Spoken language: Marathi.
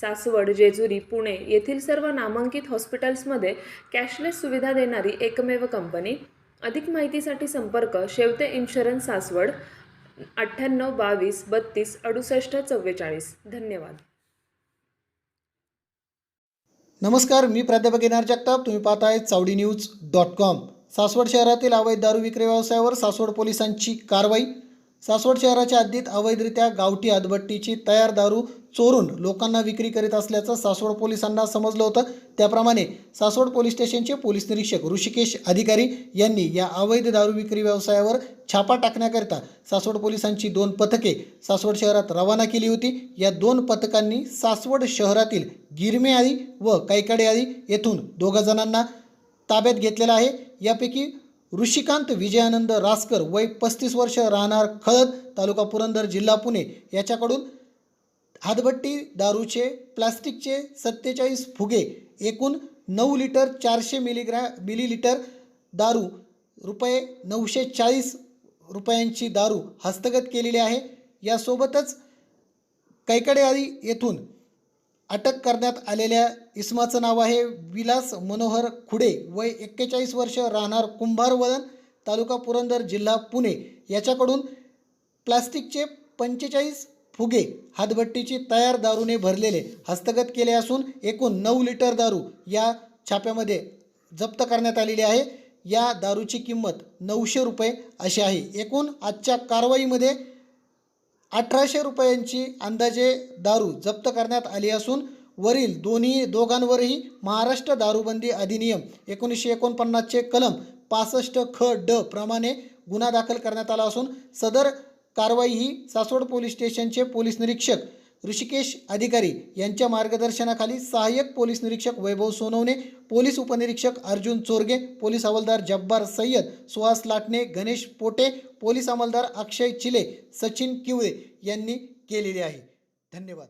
सासवड जेजुरी पुणे येथील सर्व नामांकित हॉस्पिटल्समध्ये कॅशलेस सुविधा देणारी एकमेव कंपनी. अधिक माहितीसाठी संपर्क शेवते इन्शुरन्स सासवड अठ्ठ्याण्णव बावीस बत्तीस अडुसष्ट चव्वेचाळीस. धन्यवाद. नमस्कार मी प्राध्यापक येणार जगताप. तुम्ही पाहताय Chavadi news dot com. Saswad शहरातील अवैध दारू विक्री व्यवसायावर सासवड पोलिसांची कारवाई. सासवड शहराच्या हद्दीत अवैधरित्या गावठी हदबट्टीची तयार दारू चोरून लोकांना विक्री करीत असल्याचं सासवड पोलिसांना समजलं होतं. त्याप्रमाणे सासवड पोलीस स्टेशनचे पोलीस निरीक्षक ऋषिकेश अधिकारी यांनी या अवैध दारू विक्री व्यवसायावर छापा टाकण्याकरिता सासवड पोलिसांची दोन पथके सासवड शहरात रवाना केली होती. या दोन पथकांनी सासवड शहरातील गिरमे आदी व कैकडे आदी येथून दोघा जणांना ताब्यात घेतलेला आहे. यापैकी ऋषिकांत विजयानंद रासकर वय पस्तीस वर्ष राहणार खळद तालुका पुरंदर जिल्हा पुणे याच्याकडून हातभट्टी दारूचे प्लास्टिकचे सत्तेचाळीस फुगे एकूण नऊ लिटर चारशे मिलीग्रॅ मिलीलिटर दारू रुपये नऊशे चाळीस रुपयांची दारू हस्तगत केलेली आहे. यासोबतच कैकडेआळी येथून अटक करण्यात आलेल्या इसमाचं नाव आहे. विलास मनोहर खुडे वय एक्केचाळीस वर्ष राहणार कुंभारवळण तालुका पुरंदर जिल्हा पुणे. याच्याकडून प्लास्टिकचे पंचेचाळीस फुगे हातभट्टीची तयार दारूने भरलेले हस्तगत केले असून एकूण नऊ लिटर दारू या छाप्यामध्ये जप्त करण्यात आलेली आहे. या दारूची किंमत नऊशे रुपये अशी आहे. एकूण आजच्या कारवाईमध्ये अठराशे रुपयांची अंदाजे दारू जप्त करण्यात आली असून वरील दोन्ही दोघांवरही महाराष्ट्र दारूबंदी अधिनियम एकोणीसशे एकोणपन्नासचे कलम पासष्ट ख ड प्रमाणे गुन्हा दाखल करण्यात आला असून सदर कारवाई ही सासवड पोलीस स्टेशनचे पोलीस निरीक्षक ऋषिकेश अधिकारी यांच्या मार्गदर्शनाखाली सहाय्यक पोलीस निरीक्षक वैभव सोनवणे पोलीस उपनिरीक्षक अर्जुन चोरगे पोलीस हवालदार जब्बार सय्यद सुहास लाटणे गणेश पोटे पोलीस अंमलदार अक्षय चिले सचिन किवळे यांनी केलेले आहे. धन्यवाद.